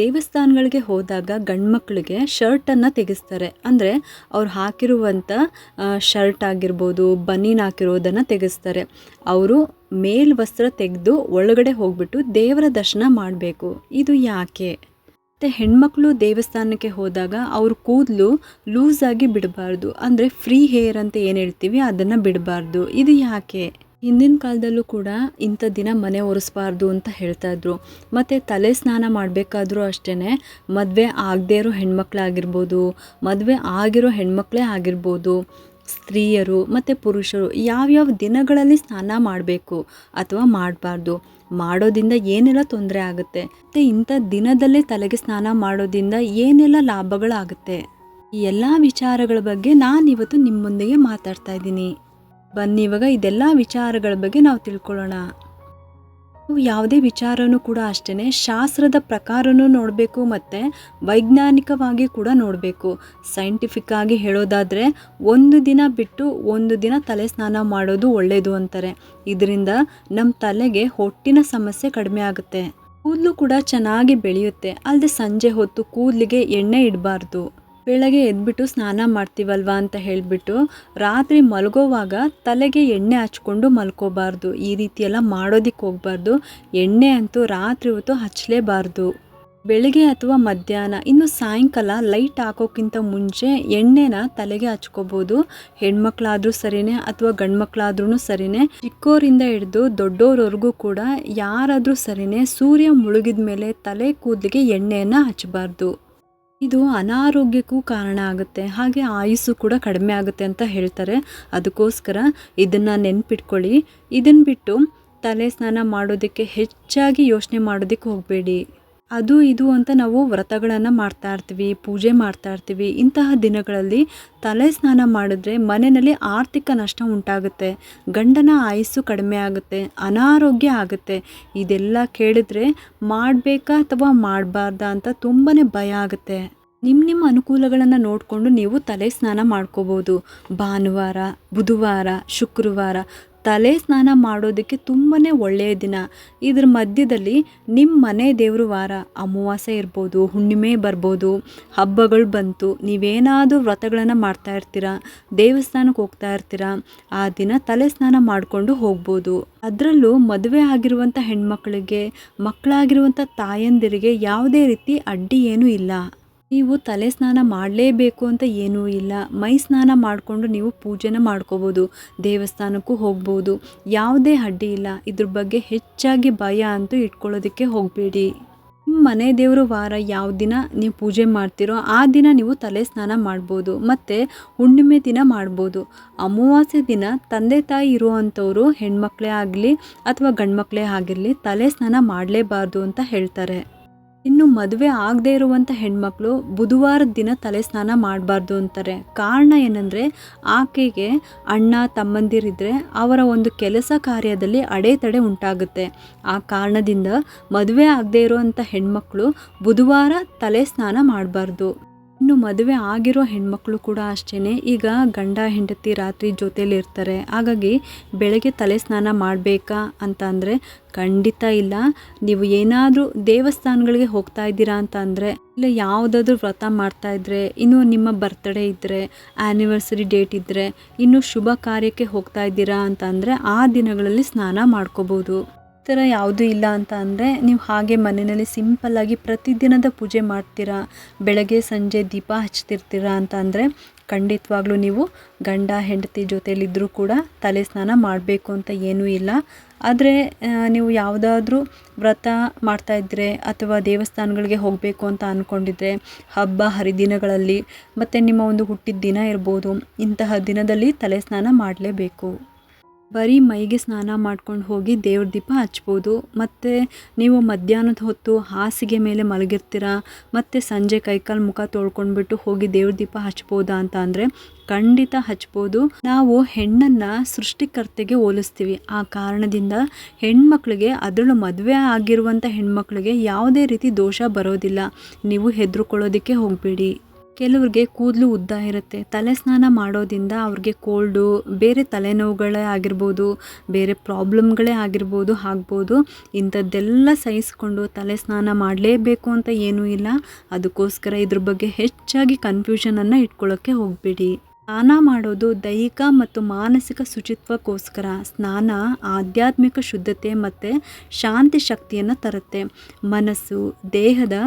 ದೇವಸ್ಥಾನಗಳಿಗೆ ಹೋದಾಗ ಗಂಡ್ಮಕ್ಳಿಗೆ ಶರ್ಟನ್ನು ತೆಗೆಸ್ತಾರೆ. ಅಂದರೆ ಅವ್ರು ಹಾಕಿರುವಂಥ ಶರ್ಟ್ ಆಗಿರ್ಬೋದು, ಬನೀನ್ ಹಾಕಿರೋದನ್ನು ತೆಗೆಸ್ತಾರೆ. ಅವರು ಮೇಲ್ವಸ್ತ್ರ ತೆಗೆದು ಒಳಗಡೆ ಹೋಗ್ಬಿಟ್ಟು ದೇವರ ದರ್ಶನ ಮಾಡಬೇಕು. ಇದು ಯಾಕೆ? ಮತ್ತು ಹೆಣ್ಮಕ್ಳು ದೇವಸ್ಥಾನಕ್ಕೆ ಹೋದಾಗ ಅವ್ರ ಕೂದಲು ಲೂಸಾಗಿ ಬಿಡಬಾರ್ದು. ಅಂದರೆ ಫ್ರೀ ಹೇರ್ ಅಂತ ಏನು ಹೇಳ್ತೀವಿ, ಅದನ್ನು ಬಿಡಬಾರ್ದು. ಇದು ಯಾಕೆ? ಹಿಂದಿನ ಕಾಲದಲ್ಲೂ ಕೂಡ ಇಂಥ ದಿನ ಮನೆ ಒರೆಸ್ಬಾರ್ದು ಅಂತ ಹೇಳ್ತಾಯಿದ್ರು ಮತ್ತು ತಲೆ ಸ್ನಾನ ಮಾಡಬೇಕಾದ್ರೂ ಅಷ್ಟೇ ಮದುವೆ ಆಗದೇ ಇರೋ ಹೆಣ್ಮಕ್ಳಾಗಿರ್ಬೋದು ಮದುವೆ ಆಗಿರೋ ಹೆಣ್ಮಕ್ಳೇ ಆಗಿರ್ಬೋದು, ಸ್ತ್ರೀಯರು ಮತ್ತು ಪುರುಷರು ಯಾವ್ಯಾವ ದಿನಗಳಲ್ಲಿ ಸ್ನಾನ ಮಾಡಬೇಕು ಅಥವಾ ಮಾಡಬಾರ್ದು ಮಾಡೋದಿಂದ ಏನೆಲ್ಲ ತೊಂದರೆ ಆಗುತ್ತೆ, ಮತ್ತು ಇಂಥ ದಿನದಲ್ಲೇ ತಲೆಗೆ ಸ್ನಾನ ಮಾಡೋದಿಂದ ಏನೆಲ್ಲ ಲಾಭಗಳಾಗುತ್ತೆ? ಈ ಎಲ್ಲ ವಿಚಾರಗಳ ಬಗ್ಗೆ ನಾನಿವತ್ತು ನಿಮ್ಮ ಮುಂದೆಗೆ ಮಾತಾಡ್ತಾ ಇದ್ದೀನಿ. ಬನ್ನಿ, ಇವಾಗ ಇದೆಲ್ಲ ವಿಚಾರಗಳ ಬಗ್ಗೆ ನಾವು ತಿಳ್ಕೊಳ್ಳೋಣ. ಯಾವುದೇ ವಿಚಾರನೂ ಕೂಡ ಅಷ್ಟೇ ಶಾಸ್ತ್ರದ ಪ್ರಕಾರನೂ ನೋಡಬೇಕು ಮತ್ತು ವೈಜ್ಞಾನಿಕವಾಗಿ ಕೂಡ ನೋಡಬೇಕು. ಸೈಂಟಿಫಿಕ್ ಆಗಿ ಹೇಳೋದಾದರೆ, ಒಂದು ದಿನ ಬಿಟ್ಟು ಒಂದು ದಿನ ತಲೆ ಸ್ನಾನ ಮಾಡೋದು ಒಳ್ಳೆಯದು ಅಂತಾರೆ. ಇದರಿಂದ ನಮ್ಮ ತಲೆಗೆ ಹೊಟ್ಟಿನ ಸಮಸ್ಯೆ ಕಡಿಮೆ ಆಗುತ್ತೆ. ಕೂದಲು ಕೂಡ ಚೆನ್ನಾಗಿ ಬೆಳೆಯುತ್ತೆ ಅಲ್ಲದೆ ಸಂಜೆ ಹೊತ್ತು ಕೂದಲಿಗೆ ಎಣ್ಣೆ ಇಡಬಾರ್ದು. ಬೆಳಗ್ಗೆ ಎದ್ಬಿಟ್ಟು ಸ್ನಾನ ಮಾಡ್ತೀವಲ್ವ ಅಂತ ಹೇಳಿಬಿಟ್ಟು ರಾತ್ರಿ ಮಲಗೋವಾಗ ತಲೆಗೆ ಎಣ್ಣೆ ಹಚ್ಕೊಂಡು ಮಲ್ಕೋಬಾರ್ದು. ಈ ರೀತಿಯೆಲ್ಲ ಮಾಡೋದಕ್ಕೆ ಹೋಗ್ಬಾರ್ದು. ಎಣ್ಣೆ ಅಂತೂ ರಾತ್ರಿ ಹೊತ್ತು ಹಚ್ಚಲೇಬಾರ್ದು ಬೆಳಗ್ಗೆ ಅಥವಾ ಮಧ್ಯಾಹ್ನ, ಇನ್ನು ಸಾಯಂಕಾಲ ಲೈಟ್ ಹಾಕೋಕ್ಕಿಂತ ಮುಂಚೆ ಎಣ್ಣೆನ ತಲೆಗೆ ಹಚ್ಕೋಬೋದು. ಹೆಣ್ಮಕ್ಳಾದರೂ ಸರಿನೇ ಅಥವಾ ಗಂಡ್ಮಕ್ಳಾದ್ರೂ ಸರಿನೇ. ಚಿಕ್ಕೋರಿಂದ ಹಿಡಿದು ದೊಡ್ಡೋರವರೆಗೂ ಕೂಡ ಯಾರಾದರೂ ಸರಿನೇ ಸೂರ್ಯ ಮುಳುಗಿದ ಮೇಲೆ ತಲೆ ಕೂದಲಿಗೆ ಎಣ್ಣೆಯನ್ನು ಹಚ್ಚಬಾರ್ದು ಇದು ಅನಾರೋಗ್ಯಕ್ಕೂ ಕಾರಣ ಆಗುತ್ತೆ. ಹಾಗೆ ಆಯುಸ್ಸು ಕೂಡ ಕಡಿಮೆ ಆಗುತ್ತೆ ಅಂತ ಹೇಳ್ತಾರೆ. ಅದಕ್ಕೋಸ್ಕರ ಇದನ್ನು ನೆನ್ಪಿಟ್ಕೊಳ್ಳಿ. ಇದನ್ನು ಬಿಟ್ಟು ತಲೆ ಸ್ನಾನ ಮಾಡೋದಕ್ಕೆ ಹೆಚ್ಚಾಗಿ ಯೋಚನೆ ಮಾಡೋದಕ್ಕೆ ಹೋಗಬೇಡಿ. ಅದು ಇದು ಅಂತ ನಾವು ವ್ರತಗಳನ್ನು ಮಾಡ್ತಾ ಇರ್ತೀವಿ, ಪೂಜೆ ಮಾಡ್ತಾ ಇರ್ತೀವಿ. ಇಂತಹ ದಿನಗಳಲ್ಲಿ ತಲೆ ಸ್ನಾನ ಮಾಡಿದ್ರೆ ಮನೆಯಲ್ಲಿ ಆರ್ಥಿಕ ನಷ್ಟ ಉಂಟಾಗುತ್ತೆ. ಗಂಡನ ಆಯಸ್ಸು ಕಡಿಮೆ ಆಗುತ್ತೆ, ಅನಾರೋಗ್ಯ ಆಗುತ್ತೆ. ಇದೆಲ್ಲ ಕೇಳಿದ್ರೆ ಮಾಡಬೇಕಾ ಅಥವಾ ಮಾಡಬಾರ್ದಾ ಅಂತ ತುಂಬಾ ಭಯ ಆಗುತ್ತೆ. ನಿಮ್ಮ ನಿಮ್ಮ ಅನುಕೂಲಗಳನ್ನು ನೋಡಿಕೊಂಡು ನೀವು ತಲೆ ಸ್ನಾನ ಮಾಡ್ಕೋಬೋದು. ಭಾನುವಾರ, ಬುಧವಾರ, ಶುಕ್ರವಾರ ತಲೆ ಸ್ನಾನ ಮಾಡೋದಕ್ಕೆ ತುಂಬಾ ಒಳ್ಳೆಯ ದಿನ. ಇದ್ರ ಮಧ್ಯದಲ್ಲಿ ನಿಮ್ಮ ಮನೆ ದೇವರು ವಾರ, ಅಮಾವಾಸ್ಯೆ ಇರ್ಬೋದು, ಹುಣ್ಣಿಮೆ ಬರ್ಬೋದು, ಹಬ್ಬಗಳು ಬಂತು, ನೀವೇನಾದರೂ ವ್ರತಗಳನ್ನು ಮಾಡ್ತಾ ಇರ್ತೀರಾ ದೇವಸ್ಥಾನಕ್ಕೆ ಹೋಗ್ತಾ ಇರ್ತೀರಾ, ಆ ದಿನ ತಲೆ ಸ್ನಾನ ಮಾಡಿಕೊಂಡು ಹೋಗ್ಬೋದು. ಅದರಲ್ಲೂ ಮದುವೆ ಆಗಿರುವಂಥ ಹೆಣ್ಮಕ್ಳಿಗೆ ಮಕ್ಕಳಾಗಿರುವಂಥ ತಾಯಂದಿರಿಗೆ ಯಾವುದೇ ರೀತಿ ಅಡ್ಡಿ ಏನೂ ಇಲ್ಲ. ನೀವು ತಲೆ ಸ್ನಾನ ಮಾಡಲೇಬೇಕು ಅಂತ ಏನೂ ಇಲ್ಲ. ಮೈ ಸ್ನಾನ ಮಾಡಿಕೊಂಡು ನೀವು ಪೂಜೆನ ಮಾಡ್ಕೋಬೋದು. ದೇವಸ್ಥಾನಕ್ಕೂ ಹೋಗ್ಬೋದು. ಯಾವುದೇ ಅಡ್ಡಿ ಇಲ್ಲ. ಇದ್ರ ಬಗ್ಗೆ ಹೆಚ್ಚಾಗಿ ಭಯ ಅಂತೂ ಇಟ್ಕೊಳ್ಳೋದಕ್ಕೆ ಹೋಗಬೇಡಿ. ಮನೆ ದೇವರು ವಾರ ಯಾವ ದಿನ ನೀವು ಪೂಜೆ ಮಾಡ್ತೀರೋ ಆ ದಿನ ನೀವು ತಲೆ ಸ್ನಾನ ಮಾಡ್ಬೋದು. ಮತ್ತು ಹುಣ್ಣಿಮೆ ದಿನ ಮಾಡ್ಬೋದು. ಅಮಾವಾಸ್ಯೆ ದಿನ ತಂದೆ ತಾಯಿ ಇರುವಂಥವರು ಹೆಣ್ಮಕ್ಳೇ ಆಗಲಿ ಅಥವಾ ಗಂಡ್ಮಕ್ಳೇ ಆಗಿರಲಿ ತಲೆ ಸ್ನಾನ ಮಾಡಲೇಬಾರ್ದು ಅಂತ ಹೇಳ್ತಾರೆ. ಇನ್ನು ಮದುವೆ ಆಗದೇ ಇರುವಂಥ ಹೆಣ್ಮಕ್ಳು ಬುಧವಾರದ ದಿನ ತಲೆ ಸ್ನಾನ ಮಾಡಬಾರ್ದು ಅಂತಾರೆ. ಕಾರಣ ಏನಂದರೆ, ಆಕೆಗೆ ಅಣ್ಣ, ತಮ್ಮಂದಿರಿದ್ರೆ ಅವರ ಒಂದು ಕೆಲಸ ಕಾರ್ಯದಲ್ಲಿ ಅಡೆತಡೆ ಉಂಟಾಗುತ್ತೆ. ಆ ಕಾರಣದಿಂದ ಮದುವೆ ಆಗದೇ ಇರುವಂಥ ಹೆಣ್ಮಕ್ಳು ಬುಧವಾರ ತಲೆ ಸ್ನಾನ ಮಾಡಬಾರ್ದು. ಇನ್ನು ಮದುವೆ ಆಗಿರೋ ಹೆಣ್ಮಕ್ಳು ಕೂಡ ಅಷ್ಟೇ ಈಗ ಗಂಡ ಹೆಂಡತಿ ರಾತ್ರಿ ಜೊತೇಲಿ ಇರ್ತಾರೆ ಹಾಗಾಗಿ ಬೆಳಗ್ಗೆ ತಲೆ ಸ್ನಾನ ಮಾಡಬೇಕಾ ಅಂತ ಅಂದರೆ ಖಂಡಿತ ಇಲ್ಲ. ನೀವು ಏನಾದರೂ ದೇವಸ್ಥಾನಗಳಿಗೆ ಹೋಗ್ತಾ ಇದ್ದೀರಾ ಅಂತ ಅಂದರೆ ಇಲ್ಲ ಯಾವುದಾದ್ರೂ ವ್ರತ ಮಾಡ್ತಾ ಇದ್ದರೆ ಇನ್ನು ನಿಮ್ಮ ಬರ್ತ್ಡೇ ಇದ್ದರೆ ಆ್ಯನಿವರ್ಸರಿ ಡೇಟ್ ಇದ್ದರೆ ಇನ್ನು ಶುಭ ಕಾರ್ಯಕ್ಕೆ ಹೋಗ್ತಾ ಇದ್ದೀರಾ ಅಂತ ಆ ದಿನಗಳಲ್ಲಿ ಸ್ನಾನ ಮಾಡ್ಕೋಬೋದು. ಥರ ಯಾವುದೂ ಇಲ್ಲ ಅಂತ ಅಂದರೆ ನೀವು ಹಾಗೆ ಮನೆಯಲ್ಲಿ ಸಿಂಪಲ್ಲಾಗಿ ಪ್ರತಿದಿನದ ಪೂಜೆ ಮಾಡ್ತೀರಾ? ಬೆಳಗ್ಗೆ, ಸಂಜೆ ದೀಪ ಹಚ್ತಿರ್ತೀರಾ ಅಂತ ಅಂದರೆ ಖಂಡಿತವಾಗ್ಲೂ ನೀವು ಗಂಡ, ಹೆಂಡತಿ ಜೊತೆಯಲ್ಲಿದ್ದರೂ ಕೂಡ ತಲೆ ಸ್ನಾನ ಮಾಡಬೇಕು ಅಂತ ಏನೂ ಇಲ್ಲ. ಆದರೆ ನೀವು ಯಾವುದಾದ್ರೂ ವ್ರತ ಮಾಡ್ತಾಯಿದ್ರೆ ಅಥವಾ ದೇವಸ್ಥಾನಗಳಿಗೆ ಹೋಗಬೇಕು ಅಂತ ಅಂದ್ಕೊಂಡಿದ್ರೆ ಹಬ್ಬ ಹರಿದಿನಗಳಲ್ಲಿ ಮತ್ತು ನಿಮ್ಮ ಒಂದು ಹುಟ್ಟಿದ ದಿನ ಇರ್ಬೋದು, ಇಂತಹ ದಿನದಲ್ಲಿ ತಲೆ ಸ್ನಾನ ಮಾಡಲೇಬೇಕು. ಬರೀ ಮೈಗೆ ಸ್ನಾನ ಮಾಡ್ಕೊಂಡು ಹೋಗಿ ದೇವ್ರ ದೀಪ ಹಚ್ಬೋದು. ಮತ್ತು ನೀವು ಮಧ್ಯಾಹ್ನದ ಹೊತ್ತು ಹಾಸಿಗೆ ಮೇಲೆ ಮಲಗಿರ್ತೀರ, ಮತ್ತು ಸಂಜೆ ಕೈಕಾಲು ಮುಖ ತೊಳ್ಕೊಂಡ್ಬಿಟ್ಟು ಹೋಗಿ ದೇವ್ರ ದೀಪ ಹಚ್ಬೋದಾ ಅಂತ ಅಂದರೆ ಖಂಡಿತ ಹಚ್ಬೋದು. ನಾವು ಹೆಣ್ಣನ್ನು ಸೃಷ್ಟಿಕರ್ತೆಗೆ ಹೋಲಿಸ್ತೀವಿ. ಆ ಕಾರಣದಿಂದ ಹೆಣ್ಮಕ್ಳಿಗೆ ಅದರಲ್ಲೂ ಮದುವೆ ಆಗಿರುವಂಥ ಹೆಣ್ಮಕ್ಳಿಗೆ ಯಾವುದೇ ರೀತಿ ದೋಷ ಬರೋದಿಲ್ಲ. ನೀವು ಹೆದರ್ಕೊಳ್ಳೋದಕ್ಕೆ ಹೋಗಬೇಡಿ. ಕೆಲವ್ರಿಗೆ ಕೂದಲು ಉದ್ದ ಇರುತ್ತೆ. ತಲೆ ಸ್ನಾನ ಮಾಡೋದ್ರಿಂದ ಅವ್ರಿಗೆ ಕೋಲ್ಡು, ಬೇರೆ ತಲೆನೋವುಗಳೇ ಆಗಿರ್ಬೋದು, ಬೇರೆ ಪ್ರಾಬ್ಲಮ್ಗಳೇ ಆಗಿರ್ಬೋದು, ಆಗ್ಬೋದು. ಇಂಥದ್ದೆಲ್ಲ ಸಹಿಸ್ಕೊಂಡು ತಲೆ ಸ್ನಾನ ಮಾಡಲೇಬೇಕು ಅಂತ ಏನೂ ಇಲ್ಲ. ಅದಕ್ಕೋಸ್ಕರ ಇದ್ರ ಬಗ್ಗೆ ಹೆಚ್ಚಾಗಿ ಕನ್ಫ್ಯೂಷನನ್ನು ಇಟ್ಕೊಳ್ಳೋಕ್ಕೆ ಹೋಗಬೇಡಿ. ಸ್ನಾನ ಮಾಡೋದು ದೈಹಿಕ ಮತ್ತು ಮಾನಸಿಕ ಶುಚಿತ್ವಕ್ಕೋಸ್ಕರ. ಸ್ನಾನ ಆಧ್ಯಾತ್ಮಿಕ ಶುದ್ಧತೆ ಮತ್ತು ಶಾಂತಿ ಶಕ್ತಿಯನ್ನು ತರುತ್ತೆ. ಮನಸ್ಸು, ದೇಹದ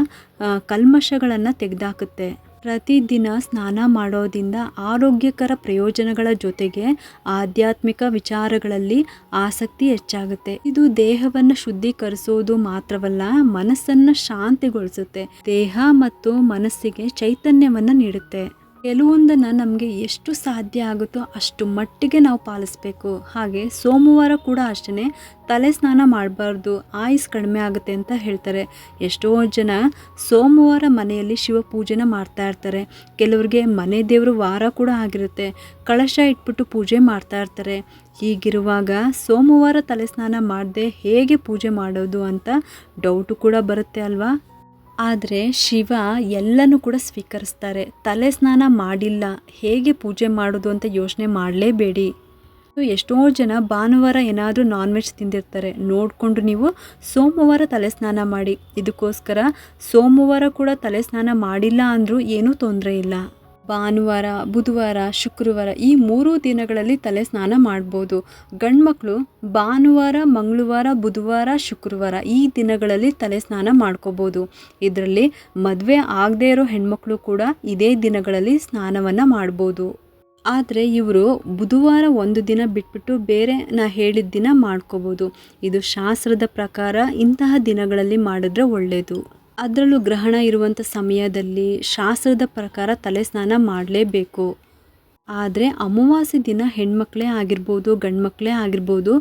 ಕಲ್ಮಶಗಳನ್ನು ತೆಗೆದಾಕುತ್ತೆ. ಪ್ರತಿದಿನ ಸ್ನಾನ ಮಾಡೋದ್ರಿಂದ ಆರೋಗ್ಯಕರ ಪ್ರಯೋಜನಗಳ ಜೊತೆಗೆ ಆಧ್ಯಾತ್ಮಿಕ ವಿಚಾರಗಳಲ್ಲಿ ಆಸಕ್ತಿ ಹೆಚ್ಚಾಗುತ್ತೆ. ಇದು ದೇಹವನ್ನು ಶುದ್ಧೀಕರಿಸೋದು ಮಾತ್ರವಲ್ಲ, ಮನಸ್ಸನ್ನು ಶಾಂತಿಗೊಳಿಸುತ್ತೆ. ದೇಹ ಮತ್ತು ಮನಸ್ಸಿಗೆ ಚೈತನ್ಯವನ್ನು ನೀಡುತ್ತೆ. ಕೆಲವೊಂದನ್ನು ನಮಗೆ ಎಷ್ಟು ಸಾಧ್ಯ ಆಗುತ್ತೋ ಅಷ್ಟು ಮಟ್ಟಿಗೆ ನಾವು ಪಾಲಿಸ್ಬೇಕು. ಹಾಗೆ ಸೋಮವಾರ ಕೂಡ ಅಷ್ಟೇ ತಲೆ ಸ್ನಾನ ಮಾಡಬಾರ್ದು, ಆಯುಸ್ ಕಡಿಮೆ ಆಗುತ್ತೆ ಅಂತ ಹೇಳ್ತಾರೆ. ಎಷ್ಟೋ ಜನ ಸೋಮವಾರ ಮನೆಯಲ್ಲಿ ಶಿವ ಪೂಜೆನ ಮಾಡ್ತಾ ಇರ್ತಾರೆ. ಕೆಲವರಿಗೆ ಮನೆ ದೇವರು ವಾರ ಕೂಡ ಆಗಿರುತ್ತೆ. ಕಳಶ ಇಟ್ಬಿಟ್ಟು ಪೂಜೆ ಮಾಡ್ತಾ ಇರ್ತಾರೆ. ಹೀಗಿರುವಾಗ ಸೋಮವಾರ ತಲೆ ಸ್ನಾನ ಮಾಡದೆ ಹೇಗೆ ಪೂಜೆ ಮಾಡೋದು ಅಂತ ಡೌಟು ಕೂಡ ಬರುತ್ತೆ ಅಲ್ವಾ? ಆದರೆ ಶಿವ ಎಲ್ಲನೂ ಕೂಡ ಸ್ವೀಕರಿಸ್ತಾರೆ. ತಲೆ ಸ್ನಾನ ಮಾಡಿಲ್ಲ. ಹೇಗೆ ಪೂಜೆ ಮಾಡೋದು ಅಂತ ಯೋಚನೆ ಮಾಡಲೇಬೇಡಿ. ಎಷ್ಟೋ ಜನ ಭಾನುವಾರ ಏನಾದರೂ ನಾನ್ ವೆಜ್ ತಿಂದಿರ್ತಾರೆ. ನೋಡಿಕೊಂಡು ನೀವು ಸೋಮವಾರ ತಲೆ ಸ್ನಾನ ಮಾಡಿ. ಇದಕ್ಕೋಸ್ಕರ ಸೋಮವಾರ ಕೂಡ ತಲೆ ಸ್ನಾನ ಮಾಡಿಲ್ಲ ಅಂದರೂ ಏನೂ ತೊಂದರೆ ಇಲ್ಲ. ಭಾನುವಾರ, ಬುಧವಾರ, ಶುಕ್ರವಾರ ಈ ಮೂರು ದಿನಗಳಲ್ಲಿ ತಲೆ ಸ್ನಾನ ಮಾಡ್ಬೋದು. ಗಂಡ್ಮಕ್ಳು ಭಾನುವಾರ, ಮಂಗಳವಾರ, ಬುಧವಾರ, ಶುಕ್ರವಾರ ಈ ದಿನಗಳಲ್ಲಿ ತಲೆ ಸ್ನಾನ ಮಾಡ್ಕೋಬೋದು. ಇದರಲ್ಲಿ ಮದುವೆ ಆಗದೇ ಇರೋ ಹೆಣ್ಮಕ್ಳು ಕೂಡ ಇದೇ ದಿನಗಳಲ್ಲಿ ಸ್ನಾನವನ್ನು ಮಾಡ್ಬೋದು. ಆದರೆ ಇವರು ಬುಧವಾರ ಒಂದು ದಿನ ಬಿಟ್ಬಿಟ್ಟು ಬೇರೆ ನಾ ಹೇಳಿದ ದಿನ ಮಾಡ್ಕೋಬೋದು. ಇದು ಶಾಸ್ತ್ರದ ಪ್ರಕಾರ ಇಂತಹ ದಿನಗಳಲ್ಲಿ ಮಾಡಿದ್ರೆ ಒಳ್ಳೆಯದು ಅದರಲ್ಲೂ ಗ್ರಹಣ ಇರುವಂಥ ಸಮಯದಲ್ಲಿ ಶಾಸ್ತ್ರದ ಪ್ರಕಾರ ತಲೆ ಸ್ನಾನ ಮಾಡಲೇಬೇಕು. ಆದರೆ ಅಮಾವಾಸ್ಯೆ ದಿನ ಹೆಣ್ಮಕ್ಳೇ ಆಗಿರ್ಬೋದು, ಗಂಡ್ಮಕ್ಳೇ ಆಗಿರ್ಬೋದು,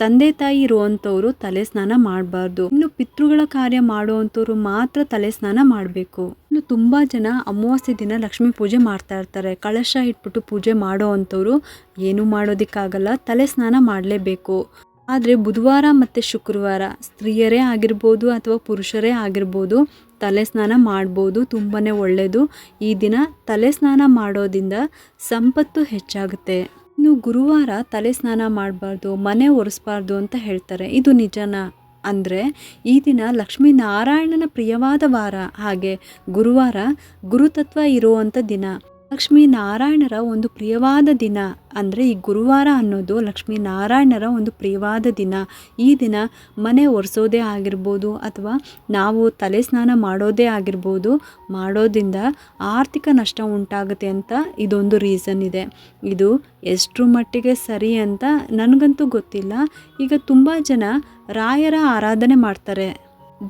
ತಂದೆ ತಾಯಿ ಇರುವಂಥವ್ರು ತಲೆ ಸ್ನಾನ ಮಾಡಬಾರ್ದು. ಇನ್ನು ಪಿತೃಗಳ ಕಾರ್ಯ ಮಾಡುವಂಥವ್ರು ಮಾತ್ರ ತಲೆ ಸ್ನಾನ ಮಾಡಬೇಕು. ಇನ್ನು ತುಂಬ ಜನ ಅಮಾವಾಸ್ಯೆ ದಿನ ಲಕ್ಷ್ಮೀ ಪೂಜೆ ಮಾಡ್ತಾ ಇರ್ತಾರೆ. ಕಳಶ ಇಟ್ಬಿಟ್ಟು ಪೂಜೆ ಮಾಡೋ ಅಂಥವ್ರು ಏನೂ ಮಾಡೋದಕ್ಕಾಗಲ್ಲ. ತಲೆ ಸ್ನಾನ ಮಾಡಲೇಬೇಕು. ಆದರೆ ಬುಧವಾರ ಮತ್ತು ಶುಕ್ರವಾರ ಸ್ತ್ರೀಯರೇ ಆಗಿರ್ಬೋದು ಅಥವಾ ಪುರುಷರೇ ಆಗಿರ್ಬೋದು ತಲೆ ಸ್ನಾನ ಮಾಡ್ಬೋದು ತುಂಬಾ ಒಳ್ಳೆಯದು ಈ ದಿನ ತಲೆ ಸ್ನಾನ ಮಾಡೋದಿಂದ ಸಂಪತ್ತು ಹೆಚ್ಚಾಗುತ್ತೆ. ಇನ್ನು ಗುರುವಾರ ತಲೆ ಸ್ನಾನ ಮಾಡಬಾರ್ದು, ಮನೆ ಒರೆಸ್ಬಾರ್ದು ಅಂತ ಹೇಳ್ತಾರೆ. ಇದು ನಿಜನಾ? ಅಂದರೆ ಈ ದಿನ ಲಕ್ಷ್ಮೀನಾರಾಯಣನ ಪ್ರಿಯವಾದ ವಾರ. ಹಾಗೆ ಗುರುವಾರ ಗುರುತತ್ವ ಇರುವಂಥ ದಿನ. ಲಕ್ಷ್ಮೀ ನಾರಾಯಣರ ಒಂದು ಪ್ರಿಯವಾದ ದಿನ ಅಂದರೆ ಈ ಗುರುವಾರ ಅನ್ನೋದು ಲಕ್ಷ್ಮೀ ನಾರಾಯಣರ ಒಂದು ಪ್ರಿಯವಾದ ದಿನ. ಈ ದಿನ ಮನೆ ಒರೆಸೋದೇ ಆಗಿರ್ಬೋದು ಅಥವಾ ನಾವು ತಲೆ ಸ್ನಾನ ಮಾಡೋದೇ ಆಗಿರ್ಬೋದು, ಮಾಡೋದ್ರಿಂದ ಆರ್ಥಿಕ ನಷ್ಟ ಉಂಟಾಗುತ್ತೆ ಅಂತ ಇದೊಂದು ರೀಸನ್ ಇದೆ. ಇದು ಎಷ್ಟರ ಮಟ್ಟಿಗೆ ಸರಿ ಅಂತ ನನಗಂತೂ ಗೊತ್ತಿಲ್ಲ. ಈಗ ತುಂಬ ಜನ ರಾಯರ ಆರಾಧನೆ ಮಾಡ್ತಾರೆ.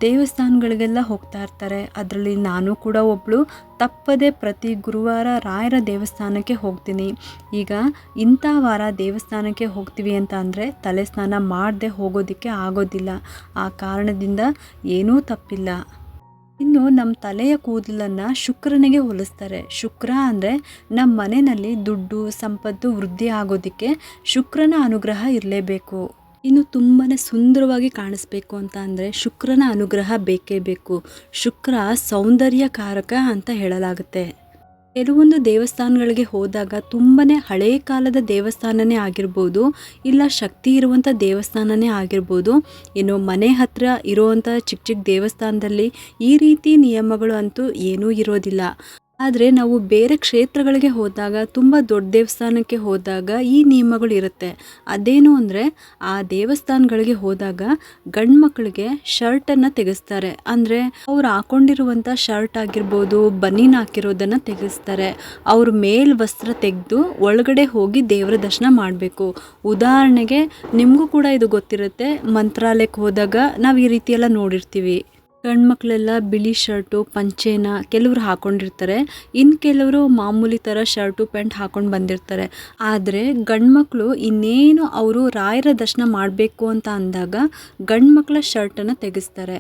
ದೇವಸ್ಥಾನಗಳಿಗೆಲ್ಲ ಹೋಗ್ತಾ ಇರ್ತಾರೆ. ಅದರಲ್ಲಿ ನಾನು ಕೂಡ ಒಬ್ಬಳು ತಪ್ಪದೆ ಪ್ರತಿ ಗುರುವಾರ ರಾಯರ ದೇವಸ್ಥಾನಕ್ಕೆ ಹೋಗ್ತೀನಿ. ಈಗ ಇಂಥ ವಾರ ದೇವಸ್ಥಾನಕ್ಕೆ ಹೋಗ್ತೀವಿ ಅಂತ ಅಂದರೆ ತಲೆ ಸ್ನಾನ ಮಾಡದೆ ಹೋಗೋದಕ್ಕೆ ಆಗೋದಿಲ್ಲ. ಆ ಕಾರಣದಿಂದ ಏನೂ ತಪ್ಪಿಲ್ಲ. ಇನ್ನು ನಮ್ಮ ತಲೆಯ ಕೂದಲನ್ನು ಶುಕ್ರನಿಗೆ ಹೋಲಿಸ್ತಾರೆ. ಶುಕ್ರ ಅಂದರೆ ನಮ್ಮ ಮನೆಯಲ್ಲಿ ದುಡ್ಡು, ಸಂಪತ್ತು ವೃದ್ಧಿ ಆಗೋದಕ್ಕೆ ಶುಕ್ರನ ಅನುಗ್ರಹ ಇರಲೇಬೇಕು. ಇನ್ನು ತುಂಬಾ ಸುಂದರವಾಗಿ ಕಾಣಿಸ್ಬೇಕು ಅಂತ ಅಂದರೆ ಶುಕ್ರನ ಅನುಗ್ರಹ ಬೇಕೇ ಬೇಕು. ಶುಕ್ರ ಸೌಂದರ್ಯಕಾರಕ ಅಂತ ಹೇಳಲಾಗುತ್ತೆ. ಕೆಲವೊಂದು ದೇವಸ್ಥಾನಗಳಿಗೆ ಹೋದಾಗ ತುಂಬಾ ಹಳೆಯ ಕಾಲದ ದೇವಸ್ಥಾನನೇ ಆಗಿರ್ಬೋದು, ಇಲ್ಲ ಶಕ್ತಿ ಇರುವಂಥ ದೇವಸ್ಥಾನನೇ ಆಗಿರ್ಬೋದು. ಏನೋ ಮನೆ ಹತ್ತಿರ ಇರುವಂಥ ಚಿಕ್ಕ ಚಿಕ್ಕ ದೇವಸ್ಥಾನದಲ್ಲಿ ಈ ರೀತಿ ನಿಯಮಗಳು ಅಂತೂ ಏನೂ ಇರೋದಿಲ್ಲ. ಆದರೆ ನಾವು ಬೇರೆ ಕ್ಷೇತ್ರಗಳಿಗೆ ಹೋದಾಗ, ತುಂಬ ದೊಡ್ಡ ದೇವಸ್ಥಾನಕ್ಕೆ ಹೋದಾಗ ಈ ನಿಯಮಗಳು ಇರುತ್ತೆ. ಅದೇನು ಅಂದರೆ, ಆ ದೇವಸ್ಥಾನಗಳಿಗೆ ಹೋದಾಗ ಗಂಡು ಮಕ್ಕಳಿಗೆ ಶರ್ಟನ್ನು ತೆಗೆಸ್ತಾರೆ. ಅಂದರೆ ಅವ್ರು ಹಾಕೊಂಡಿರುವಂಥ ಶರ್ಟ್ ಆಗಿರ್ಬೋದು, ಬನೀನ್ ಹಾಕಿರೋದನ್ನು ತೆಗೆಸ್ತಾರೆ. ಅವ್ರ ಮೇಲ್ ವಸ್ತ್ರ ತೆಗೆದು ಒಳಗಡೆ ಹೋಗಿ ದೇವರ ದರ್ಶನ ಮಾಡಬೇಕು. ಉದಾಹರಣೆಗೆ, ನಿಮಗೂ ಕೂಡ ಇದು ಗೊತ್ತಿರುತ್ತೆ, ಮಂತ್ರಾಲಯಕ್ಕೆ ಹೋದಾಗ ನಾವು ಈ ರೀತಿಯೆಲ್ಲ ನೋಡಿರ್ತೀವಿ. ಗಂಡ್ಮಕ್ಳೆಲ್ಲ ಬಿಳಿ ಶರ್ಟು, ಪಂಚೆನ ಕೆಲವರು ಹಾಕೊಂಡಿರ್ತಾರೆ. ಇನ್ನು ಕೆಲವರು ಮಾಮೂಲಿ ಥರ ಶರ್ಟು, ಪ್ಯಾಂಟ್ ಹಾಕೊಂಡು ಬಂದಿರ್ತಾರೆ. ಆದರೆ ಗಂಡ್ಮಕ್ಳು ಇನ್ನೇನು ಅವರು ರಾಯರ ದರ್ಶನ ಮಾಡಬೇಕು ಅಂತ ಅಂದಾಗ ಗಂಡ್ಮಕ್ಳ ಶರ್ಟನ್ನು ತೆಗೆಸ್ತಾರೆ.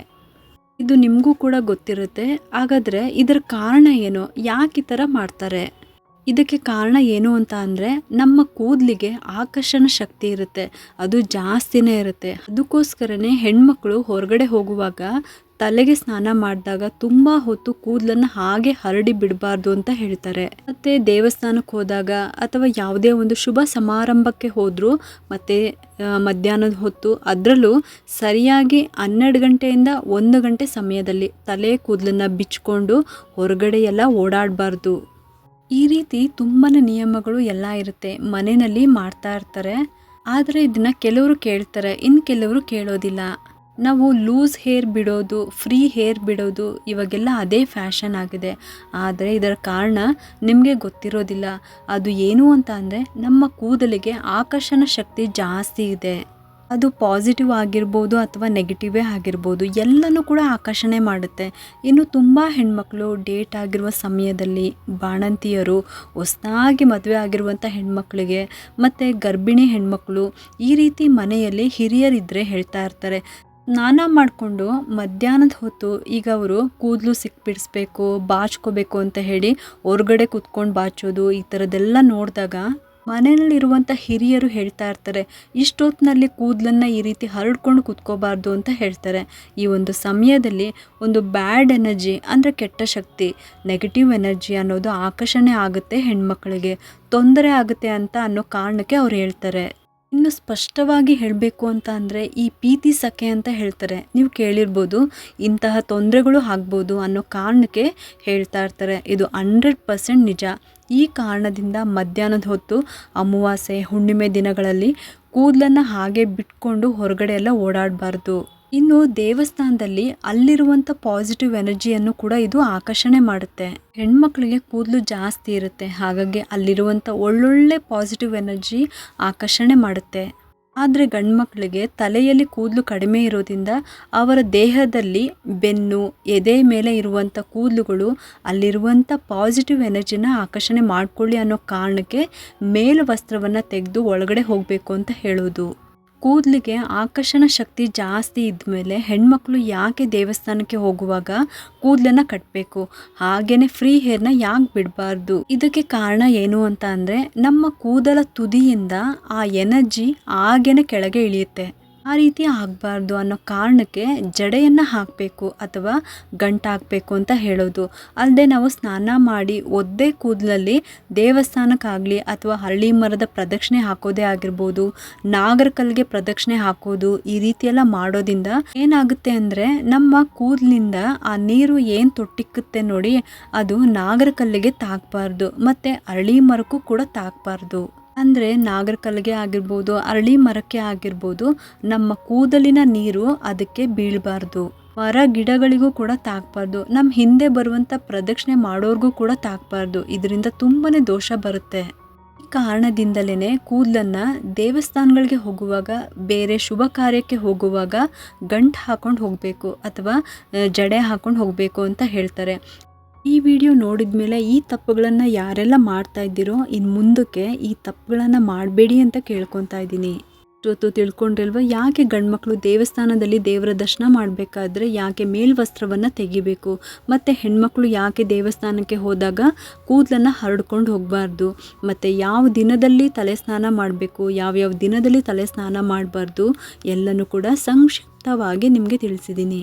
ಇದು ನಿಮಗೂ ಕೂಡ ಗೊತ್ತಿರುತ್ತೆ. ಹಾಗಾದರೆ ಇದರ ಕಾರಣ ಏನು? ಯಾಕೆ ಈ ಥರ ಮಾಡ್ತಾರೆ? ಇದಕ್ಕೆ ಕಾರಣ ಏನು ಅಂತ ಅಂದರೆ ನಮ್ಮ ಕೂದಲಿಗೆ ಆಕರ್ಷಣ ಶಕ್ತಿ ಇರುತ್ತೆ. ಅದು ಜಾಸ್ತಿನೇ ಇರುತ್ತೆ. ಅದಕ್ಕೋಸ್ಕರನೇ ಹೆಣ್ಮಕ್ಳು ಹೊರಗಡೆ ಹೋಗುವಾಗ ತಲೆಗೆ ಸ್ನಾನ ಮಾಡಿದಾಗ ತುಂಬ ಹೊತ್ತು ಕೂದಲನ್ನು ಹಾಗೆ ಹರಡಿ ಬಿಡಬಾರ್ದು ಅಂತ ಹೇಳ್ತಾರೆ. ಮತ್ತು ದೇವಸ್ಥಾನಕ್ಕೆ ಹೋದಾಗ ಅಥವಾ ಯಾವುದೇ ಒಂದು ಶುಭ ಸಮಾರಂಭಕ್ಕೆ ಹೋದರೂ ಮತ್ತು ಮಧ್ಯಾಹ್ನದ ಹೊತ್ತು ಅದರಲ್ಲೂ ಸರಿಯಾಗಿ ಹನ್ನೆರಡು ಗಂಟೆಯಿಂದ ಒಂದು ಗಂಟೆ ಸಮಯದಲ್ಲಿ ತಲೆ ಕೂದಲನ್ನು ಬಿಚ್ಕೊಂಡು ಹೊರಗಡೆ ಎಲ್ಲ ಓಡಾಡಬಾರ್ದು. ಈ ರೀತಿ ತುಂಬಾ ನಿಯಮಗಳು ಎಲ್ಲ ಇರುತ್ತೆ. ಮನೆಯಲ್ಲಿ ಮಾಡ್ತಾ ಇರ್ತಾರೆ. ಆದರೆ ಇದನ್ನು ಕೆಲವರು ಕೇಳ್ತಾರೆ. ಇನ್ನು ಕೆಲವರು ಕೇಳೋದಿಲ್ಲ. ನಾವು ಲೂಸ್ ಹೇರ್ ಬಿಡೋದು ಫ್ರೀ ಹೇರ್ ಬಿಡೋದು ಇವಾಗೆಲ್ಲ ಅದೇ ಫ್ಯಾಷನ್ ಆಗಿದೆ. ಆದರೆ ಇದರ ಕಾರಣ ನಿಮಗೆ ಗೊತ್ತಿರೋದಿಲ್ಲ. ಅದು ಏನು ಅಂತ ಅಂದರೆ ನಮ್ಮ ಕೂದಲಿಗೆ ಆಕರ್ಷಣ ಶಕ್ತಿ ಜಾಸ್ತಿ ಇದೆ. ಅದು ಪಾಸಿಟಿವ್ ಆಗಿರ್ಬೋದು ಅಥವಾ ನೆಗೆಟಿವೇ ಆಗಿರ್ಬೋದು ಎಲ್ಲನೂ ಕೂಡ ಆಕರ್ಷಣೆ ಮಾಡುತ್ತೆ. ಇನ್ನು ತುಂಬ ಹೆಣ್ಮಕ್ಳು ಡೇಟ್ ಆಗಿರುವ ಸಮಯದಲ್ಲಿ ಬಾಣಂತಿಯರು ಹೊಸದಾಗಿ ಮದುವೆ ಆಗಿರುವಂಥ ಹೆಣ್ಮಕ್ಳಿಗೆ ಮತ್ತು ಗರ್ಭಿಣಿ ಹೆಣ್ಮಕ್ಳು ಈ ರೀತಿ ಮನೆಯಲ್ಲಿ ಹಿರಿಯರಿದ್ದರೆ ಹೇಳ್ತಾ ಇರ್ತಾರೆ. ಸ್ನಾನ ಮಾಡಿಕೊಂಡು ಮಧ್ಯಾಹ್ನದ ಹೊತ್ತು ಈಗ ಅವರು ಕೂದಲು ಸಿಕ್ಬಿಡಿಸ್ಬೇಕು, ಬಾಚ್ಕೋಬೇಕು ಅಂತ ಹೇಳಿ ಹೊರಗಡೆ ಕೂತ್ಕೊಂಡು ಬಾಚೋದು, ಈ ಥರದ್ದೆಲ್ಲ ನೋಡಿದಾಗ ಮನೆಯಲ್ಲಿರುವಂಥ ಹಿರಿಯರು ಹೇಳ್ತಾ ಇರ್ತಾರೆ ಇಷ್ಟೊತ್ತಿನಲ್ಲಿ ಕೂದಲನ್ನು ಈ ರೀತಿ ಹರಡ್ಕೊಂಡು ಕೂತ್ಕೋಬಾರ್ದು ಅಂತ ಹೇಳ್ತಾರೆ. ಈ ಒಂದು ಸಮಯದಲ್ಲಿ ಒಂದು ಬ್ಯಾಡ್ ಎನರ್ಜಿ ಅಂದರೆ ಕೆಟ್ಟ ಶಕ್ತಿ, ನೆಗೆಟಿವ್ ಎನರ್ಜಿ ಅನ್ನೋದು ಆಕರ್ಷಣೆ ಆಗುತ್ತೆ ಹೆಣ್ಮಕ್ಳಿಗೆ, ತೊಂದರೆ ಆಗುತ್ತೆ ಅಂತ ಅನ್ನೋ ಕಾರಣಕ್ಕೆ ಅವ್ರು ಹೇಳ್ತಾರೆ. ಇನ್ನು ಸ್ಪಷ್ಟವಾಗಿ ಹೇಳಬೇಕು ಅಂತ ಅಂದರೆ ಈ ಪೀತಿ ಸಖೆ ಅಂತ ಹೇಳ್ತಾರೆ. ನೀವು ಕೇಳಿರ್ಬೋದು, ಇಂತಹ ತೊಂದರೆಗಳು ಆಗ್ಬೋದು ಅನ್ನೋ ಕಾರಣಕ್ಕೆ ಹೇಳ್ತಾ ಇರ್ತಾರೆ. ಇದು ಹಂಡ್ರೆಡ್ ಪರ್ಸೆಂಟ್ ನಿಜ. ಈ ಕಾರಣದಿಂದ ಮಧ್ಯಾಹ್ನದ ಹೊತ್ತು, ಅಮಾವಾಸ್ಯೆ, ಹುಣ್ಣಿಮೆ ದಿನಗಳಲ್ಲಿ ಕೂದಲನ್ನು ಹಾಗೆ ಬಿಟ್ಕೊಂಡು ಹೊರಗಡೆ ಎಲ್ಲ ಓಡಾಡಬಾರ್ದು. ಇನ್ನು ದೇವಸ್ಥಾನದಲ್ಲಿ ಅಲ್ಲಿರುವಂಥ ಪಾಸಿಟಿವ್ ಎನರ್ಜಿಯನ್ನು ಕೂಡ ಇದು ಆಕರ್ಷಣೆ ಮಾಡುತ್ತೆ. ಹೆಣ್ಮಕ್ಳಿಗೆ ಕೂದಲು ಜಾಸ್ತಿ ಇರುತ್ತೆ, ಹಾಗಾಗಿ ಅಲ್ಲಿರುವಂಥ ಒಳ್ಳೊಳ್ಳೆ ಪಾಸಿಟಿವ್ ಎನರ್ಜಿ ಆಕರ್ಷಣೆ ಮಾಡುತ್ತೆ. ಆದರೆ ಗಂಡ್ಮಕ್ಳಿಗೆ ತಲೆಯಲ್ಲಿ ಕೂದಲು ಕಡಿಮೆ ಇರೋದ್ರಿಂದ ಅವರ ದೇಹದಲ್ಲಿ ಬೆನ್ನು, ಎದೆ ಮೇಲೆ ಇರುವಂಥ ಕೂದಲುಗಳು ಅಲ್ಲಿರುವಂಥ ಪಾಸಿಟಿವ್ ಎನರ್ಜಿನ ಆಕರ್ಷಣೆ ಮಾಡ್ಕೊಳ್ಳಿ ಅನ್ನೋ ಕಾರಣಕ್ಕೆ ಮೇಲು ವಸ್ತ್ರವನ್ನು ತೆಗೆದು ಒಳಗಡೆ ಹೋಗಬೇಕು ಅಂತ ಹೇಳೋದು. ಕೂದಲಿಗೆ ಆಕರ್ಷಣ ಶಕ್ತಿ ಜಾಸ್ತಿ ಇದ್ಮೇಲೆ ಹೆಣ್ಮಕ್ಳು ಯಾಕೆ ದೇವಸ್ಥಾನಕ್ಕೆ ಹೋಗುವಾಗ ಕೂದಲನ್ನು ಕಟ್ಟಬೇಕು ಹಾಗೇನೆ ಫ್ರೀ ಹೇರ್ನ ಯಾಕೆ ಬಿಡಬಾರ್ದು? ಇದಕ್ಕೆ ಕಾರಣ ಏನು ಅಂತ ಅಂದರೆ ನಮ್ಮ ಕೂದಲ ತುದಿಯಿಂದ ಆ ಎನರ್ಜಿ ಹಾಗೇನೆ ಕೆಳಗೆ ಇಳಿಯುತ್ತೆ. ಆ ರೀತಿ ಆಗಬಾರ್ದು ಅನ್ನೋ ಕಾರಣಕ್ಕೆ ಜಡೆಯನ್ನು ಹಾಕಬೇಕು ಅಥವಾ ಗಂಟು ಹಾಕಬೇಕು ಅಂತ ಹೇಳೋದು. ಅಲ್ಲದೆ ನಾವು ಸ್ನಾನ ಮಾಡಿ ಒದ್ದೆ ಕೂದಲಲ್ಲಿ ದೇವಸ್ಥಾನಕ್ಕಾಗಲಿ ಅಥವಾ ಹಳ್ಳಿ ಮರದ ಪ್ರದಕ್ಷಿಣೆ ಹಾಕೋದೇ ಆಗಿರ್ಬೋದು, ನಾಗರ ಕಲ್ಲಿಗೆ ಪ್ರದಕ್ಷಿಣೆ ಹಾಕೋದು ಈ ರೀತಿಯೆಲ್ಲ ಮಾಡೋದಿಂದ ಏನಾಗುತ್ತೆ ಅಂದರೆ ನಮ್ಮ ಕೂದಲಿಂದ ಆ ನೀರು ಏನು ತೊಟ್ಟಿಕ್ಕುತ್ತೆ ನೋಡಿ ಅದು ನಾಗರಕಲ್ಲಿಗೆ ತಾಕಬಾರ್ದು ಮತ್ತು ಹಳ್ಳಿ ಮರಕ್ಕೂ ಕೂಡ ತಾಕಬಾರ್ದು ಅಂದರೆ ನಾಗರಕಲ್ಲಿಗೆ ಆಗಿರ್ಬೋದು, ಅರಳಿ ಮರಕ್ಕೆ ಆಗಿರ್ಬೋದು, ನಮ್ಮ ಕೂದಲಿನ ನೀರು ಅದಕ್ಕೆ ಬೀಳಬಾರ್ದು. ಮರ ಗಿಡಗಳಿಗೂ ಕೂಡ ತಾಕಬಾರ್ದು. ನಮ್ಮ ಹಿಂದೆ ಬರುವಂಥ ಪ್ರದಕ್ಷಿಣೆ ಮಾಡೋರ್ಗೂ ಕೂಡ ತಾಕಬಾರ್ದು. ಇದರಿಂದ ತುಂಬಾ ದೋಷ ಬರುತ್ತೆ. ಈ ಕಾರಣದಿಂದಲೇ ಕೂದಲನ್ನು ದೇವಸ್ಥಾನಗಳಿಗೆ ಹೋಗುವಾಗ, ಬೇರೆ ಶುಭ ಕಾರ್ಯಕ್ಕೆ ಹೋಗುವಾಗ ಗಂಟು ಹಾಕೊಂಡು ಹೋಗಬೇಕು ಅಥವಾ ಜಡೆ ಹಾಕೊಂಡು ಹೋಗಬೇಕು ಅಂತ ಹೇಳ್ತಾರೆ. ಈ ವಿಡಿಯೋ ನೋಡಿದ ಮೇಲೆ ಈ ತಪ್ಪುಗಳನ್ನು ಯಾರೆಲ್ಲ ಮಾಡ್ತಾ ಇದ್ದೀರೋ ಇನ್ನು ಮುಂದಕ್ಕೆ ಈ ತಪ್ಪುಗಳನ್ನು ಮಾಡಬೇಡಿ ಅಂತ ಕೇಳ್ಕೊತಾ ಇದ್ದೀನಿ. ಇಷ್ಟೊತ್ತು ತಿಳ್ಕೊಂಡಿಲ್ವ? ಯಾಕೆ ಗಂಡ್ಮಕ್ಳು ದೇವಸ್ಥಾನದಲ್ಲಿ ದೇವರ ದರ್ಶನ ಮಾಡಬೇಕಾದ್ರೆ ಯಾಕೆ ಮೇಲ್ವಸ್ತ್ರವನ್ನು ತೆಗಿಬೇಕು? ಮತ್ತು ಹೆಣ್ಮಕ್ಳು ಯಾಕೆ ದೇವಸ್ಥಾನಕ್ಕೆ ಹೋದಾಗ ಕೂದಲನ್ನು ಹರಡ್ಕೊಂಡು ಹೋಗಬಾರ್ದು? ಮತ್ತು ಯಾವ ದಿನದಲ್ಲಿ ತಲೆ ಸ್ನಾನ ಮಾಡಬೇಕು? ಯಾವ್ಯಾವ ದಿನದಲ್ಲಿ ತಲೆ ಸ್ನಾನ ಮಾಡಬಾರ್ದು? ಎಲ್ಲನೂ ಕೂಡ ಸಂಕ್ಷಿಪ್ತವಾಗಿ ನಿಮಗೆ ತಿಳಿಸಿದ್ದೀನಿ.